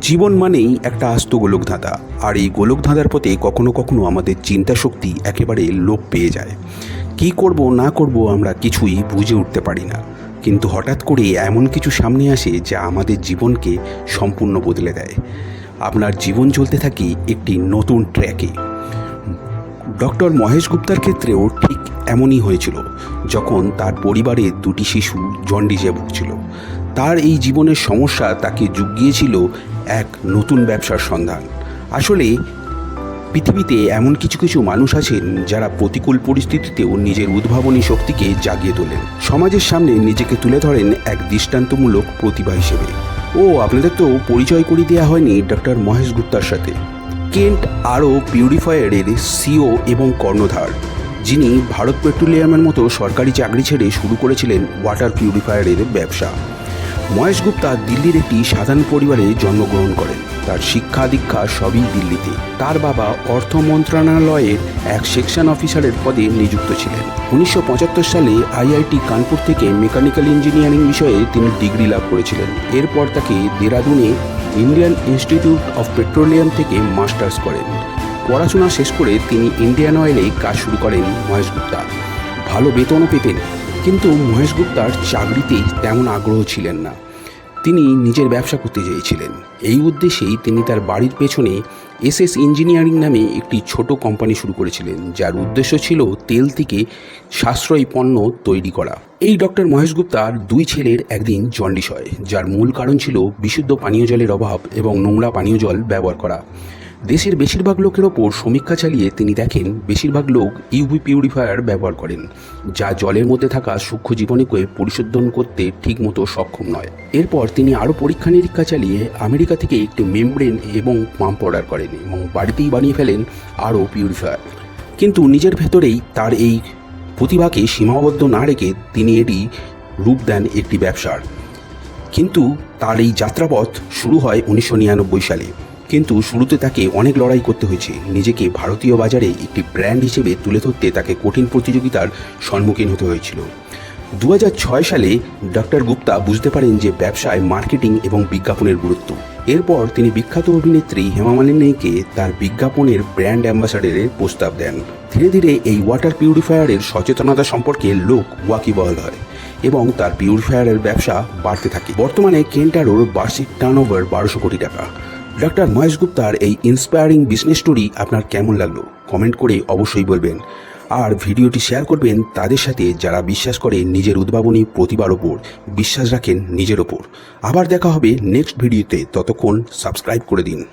জীবন মানেই একটা আস্ত গোলকধাঁধা, আর এই গোলকধাঁধার পথে কখনো কখনো আমাদের চিন্তা শক্তি একেবারে লোপ পেয়ে যায়। কী করব, না করব আমরা কিছুই বুঝে উঠতে পারি না। কিন্তু হঠাৎ করে এমন কিছু সামনে আসে যা আমাদের জীবনকে সম্পূর্ণ বদলে দেয়। আপনার জীবন চলতে থাকে একটি নতুন ট্র্যাকে। ডক্টর মহেশ গুপ্তার ক্ষেত্রেও ঠিক এমনই হয়েছিল, যখন তার পরিবারে দুটি শিশু জন্ডিসে ভুগছিল। তার এই জীবনের সমস্যা তাকে জুগিয়েছিল এক নতুন ব্যবসার সন্ধান। আসলে পৃথিবীতে এমন কিছু কিছু মানুষ আছেন যারা প্রতিকূল পরিস্থিতিতেও নিজের উদ্ভাবনী শক্তিকে জাগিয়ে তোলেন। সমাজের সামনে নিজেকে তুলে ধরেন এক দৃষ্টান্তমূলক প্রতিভা হিসেবে। ও, আপনাদের তো পরিচয় করিয়ে দেওয়া হয়নি ডক্টর মহেশ গুপ্তার সাথে। কেন্ট আরও পিউরিফায়ারের সিও এবং কর্ণধার, যিনি ভারত পেট্রোলিয়ামের মতো সরকারি চাকরি ছেড়ে শুরু করেছিলেন ওয়াটার পিউরিফায়ারের ব্যবসা। মহেশ গুপ্তা দিল্লির একটি সাধারণ পরিবারে জন্মগ্রহণ করেন। তার শিক্ষা দীক্ষা সবই দিল্লিতে। তার বাবা অর্থ মন্ত্রণালয়ের এক সেকশন অফিসারের পদে নিযুক্ত ছিলেন। উনিশশো পঁচাত্তর সালে আইআইটি কানপুর থেকে মেকানিক্যাল ইঞ্জিনিয়ারিং বিষয়ে তিনি ডিগ্রি লাভ করেছিলেন। এরপর তাকে দেরাদুনে ইন্ডিয়ান ইনস্টিটিউট অফ পেট্রোলিয়াম থেকে মাস্টার্স করেন। পড়াশোনা শেষ করে তিনি ইন্ডিয়ান অয়েলে কাজ শুরু করেন মহেশ গুপ্তা। ভালো বেতনও পেতেন। কিন্তু মহেশ গুপ্তার চাকরিতে তেমন আগ্রহ ছিলেন না। তিনি নিজের ব্যবসা করতে চেয়েছিলেন। এই উদ্দেশ্যেই তিনি তার বাড়ির পেছনে এসএস ইঞ্জিনিয়ারিং নামে একটি ছোট কোম্পানি শুরু করেছিলেন, যার উদ্দেশ্য ছিল তেল থেকে সাশ্রয়ী পণ্য তৈরি করা। এই ডক্টর মহেশ গুপ্তার দুই ছেলের একদিন জন্ডিস হয়, যার মূল কারণ ছিল বিশুদ্ধ পানীয় জলের অভাব এবং নোংরা পানীয় জল ব্যবহার করা। দেশের বেশিরভাগ লোকের ওপর সমীক্ষা চালিয়ে তিনি দেখেন বেশিরভাগ লোক ইউভি পিউরিফায়ার ব্যবহার করেন, যা জলের মধ্যে থাকা সূক্ষ্ম জীবনীকে পরিশোধন করতে ঠিকমতো সক্ষম নয়। এরপর তিনি আরও পরীক্ষা নিরীক্ষা চালিয়ে আমেরিকা থেকে একটি মেমব্রেন এবং পাম্প অর্ডার করেন এবং বাড়িতেই বানিয়ে ফেলেন আরও পিউরিফায়ার। কিন্তু নিজের ভেতরেই তার এই প্রতিভাকে সীমাবদ্ধ না রেখে তিনি এটি রূপ দেন একটি ব্যবসার। কিন্তু তার এই যাত্রাপথ শুরু হয় উনিশশো নিরানব্বই সালে। কিন্তু শুরুতে তাকে অনেক লড়াই করতে হয়েছে। নিজেকে ভারতীয় বাজারে একটি ব্র্যান্ড হিসেবে তুলে ধরতে তাকে কঠিন প্রতিযোগিতার সম্মুখীন হতে হয়েছিল। দু সালে ডক্টর গুপ্তা বুঝতে পারেন যে ব্যবসায় মার্কেটিং এবং বিজ্ঞাপনের গুরুত্ব। এরপর তিনি বিখ্যাত অভিনেত্রী হেমা মালিনীকে তার বিজ্ঞাপনের ব্র্যান্ড অ্যাম্বাসাডারের প্রস্তাব দেন। ধীরে ধীরে এই ওয়াটার পিউরিফায়ারের সচেতনতা সম্পর্কে লোক ওয়াকিবহাল হয় এবং তার পিউরিফায়ারের ব্যবসা বাড়তে থাকে। বর্তমানে কেন্টারোর বার্ষিক টার্ন ওভার বারোশো কোটি টাকা। ডক্টর মহেশ গুপ্তার এই ইন্সপায়ারিং বিজনেস স্টোরি আপনার কেমন লাগল? কমেন্ট করে অবশ্যই বলবেন। আর ভিডিওটি শেয়ার করবেন তাদের সাথে যারা বিশ্বাস করে নিজের উদ্ভাবনী প্রতিভার ওপর, বিশ্বাস রাখেন নিজের ওপর। আবার দেখা হবে নেক্সট ভিডিওতে ততক্ষণ সাবস্ক্রাইব করে দিন।